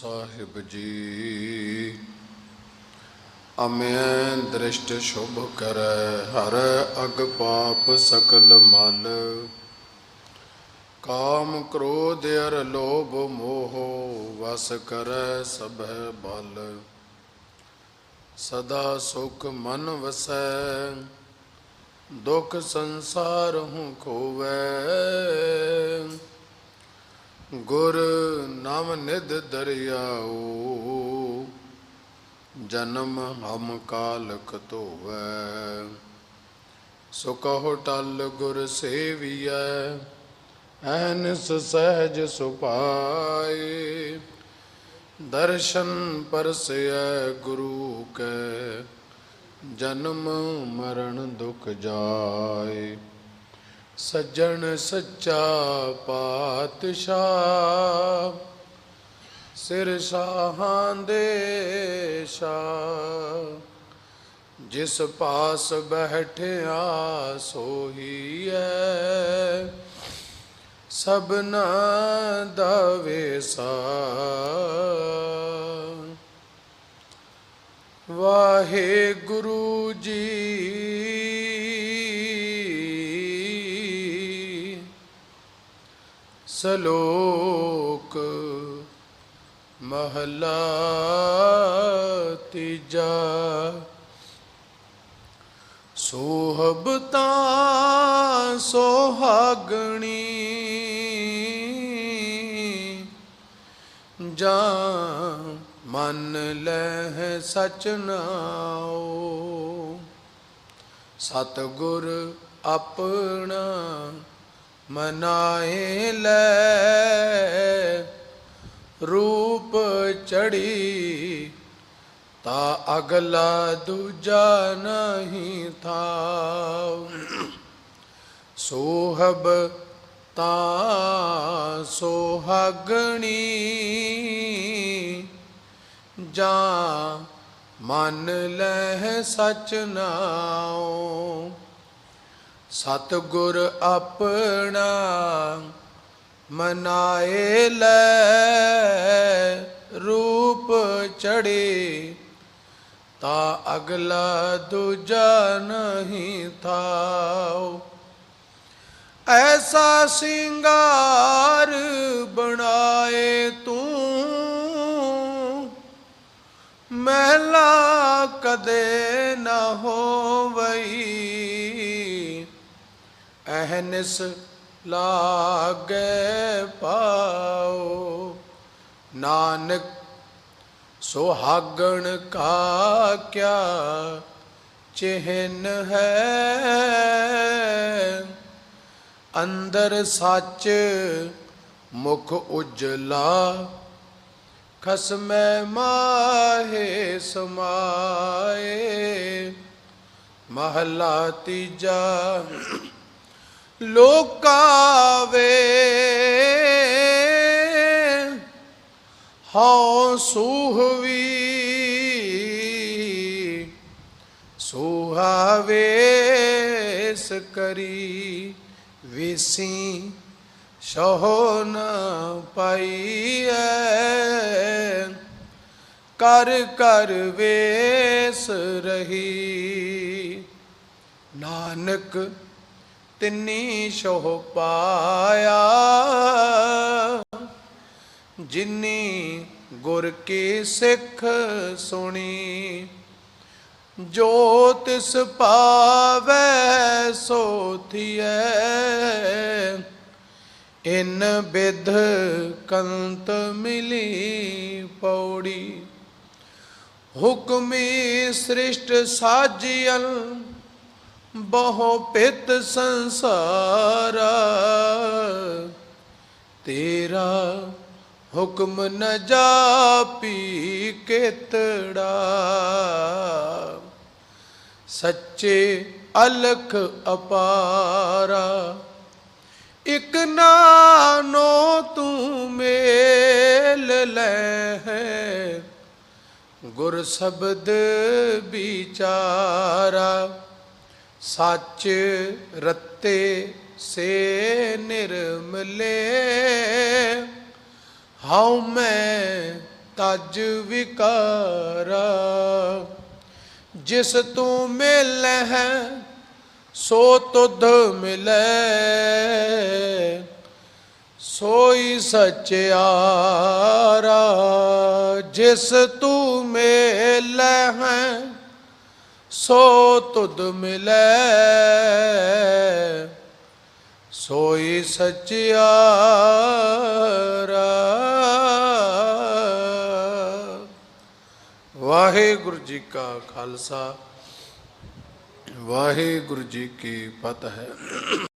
ਸਾਹਿਬ ਜੀ। ਅਮੈ ਦ੍ਰਿਸ਼ਟ ਸ਼ੁਭ ਕਰੈ, ਹਰ ਅਗ ਪਾਪ ਸਕਲ ਮਲ। ਕਾਮ ਕ੍ਰੋਧ ਅਰ ਲੋਭ ਮੋਹ, ਵਸ ਕਰੈ ਸਭੈ ਬਲ। ਸਦਾ ਸੁਖ ਮਨ ਵਸੈ, ਦੁਖ ਸੰਸਾਰ ਹੂੰ ਖੋਵੈ। ਗੁਰ ਨਾਮ ਨਿਧ ਦਰਿਆਓ, ਜਨਮ ਹਮ ਕਾਲਕ ਧੋਵੈ। ਸੋ ਕਹੋ ਟਲ ਗੁਰ ਸੇਵੀਐ, ਐਨਸ ਸਹਿਜ ਸੁਪਾਏ ਦਰਸ਼ਨ ਪਰਸੈ ਗੁਰੂ ਕੈ, ਜਨਮ ਮਰਨ ਦੁਖ ਜਾਏ। ਸੱਜਣ ਸੱਚਾ ਪਾਤਸ਼ਾਹ, ਸਿਰ ਸਾਹਾਂ ਦੇ ਸ਼ਾਹ। ਜਿਸ ਪਾਸ ਬੈਠਿਆ ਸੋਹੀਐ ਸਭਨਾ ਦਾ ਵੇਸਾ ਵਾਹਿਗੁਰੂ ਜੀ ਸਲੋਕ ਮਹਲਾ ਤੀਜਾ। ਸੋਹਬਤਾ ਸੋਹਾਗਣੀ ਜਾਂ ਮਨ ਲੈ ਸਚ ਨਾਉ। ਸਤਗੁਰ ਆਪਣਾ ਮਨਾਏ ਲੈ, ਰੂਪ ਚੜੀ, ਤਾ ਅਗਲਾ ਦੂਜਾ ਨਹੀਂ ਥਾ ਸੋਹਬ ਤਾ ਸੋਹਾਗਣੀ, ਜਾਂ ਮਨ ਲੈ ਸਚ ਨਾਉ। ਸਤਗੁਰ ਆਪਣਾ ਮਨਾਏ ਲੈ ਰੂਪ ਚੜੇ। ਤਾ ਅਗਲਾ ਦੂਜਾ ਨਹੀਂ ਥਾਉ। ਐਸਾ ਸਿੰਗਾਰ ਅਹਨਿਸ ਲਾਗੇ ਪਾਓ। ਨਾਨਕ, ਸੁਹਾਗਣ ਕਾ ਕਿਆ ਚਿਹਨ ਹੈ। ਅੰਦਰ ਸੱਚ ਮੁਖ ਉਜਲਾ, ਖਸਮੈ ਮਾਹੇ ਸਮਾਏ। ਮਹਲਾ ਤੀਜਾ ਲੋਕਾ ਵੇ ਹਉ ਸੂਹਵੀ ਸੁਹਾਵੇਸ ਕਰੀ ਵਿਸੀ ਸਹੁ ਨ ਕਰ ਕਰ ਵੇਸ ਰਹੀ ਨਾਨਕ ਤਿੰਨੀ ਸੋਹ ਪਾਇਆ। ਜਿਨੀ ਗੁਰ ਕੀ ਸਿੱਖ ਸੁਣੀ, ਜੋ ਤਿਸ ਪਾਵੈ ਸੋ ਥੀਐ। ਇਨ ਬਿਧ ਕੰਤ ਮਿਲੀ ਪੌੜੀ, ਹੁਕਮੀ ਸ੍ਰਿਸ਼ਟ ਸਾਜੀਅਲ ਬਹੁ ਪਿਤ ਸੰਸਾਰਾ, ਤੇਰਾ ਹੁਕਮ ਨ ਜਾਪੀ ਕਿਤੜਾ। ਸੱਚੇ ਅਲਖ ਅਪਾਰਾ, ਇਕ ਨਾਨੋ ਤੂੰ ਮੇਲ ਲੈ ਹੈ ਗੁਰ ਸ਼ਬਦ ਵਿਚਾਰਾ ਸੱਚ ਰਤੇ ਸੇ ਨਿਰਮਲੇ, ਹਉ ਮੈਂ ਤਜ ਵਿਕਾਰਾ। ਜਿਸ ਤੂੰ ਮਿਲੈ ਹੈ ਸੋ ਤੁਧ ਮਿਲੈ। ਸੋਈ ਸਚਿਆਰਾ ਜਿਸ ਤੂੰ ਮਿਲੈ ਸੋ ਤੁਧ ਮਿਲੈ ਸੋਈ ਸਚਿਆਰਾ। ਵਾਹਿਗੁਰੂ ਜੀ ਕਾ ਖਾਲਸਾ ਵਾਹਿਗੁਰੂ ਜੀ ਕੀ ਫਤਿਹ।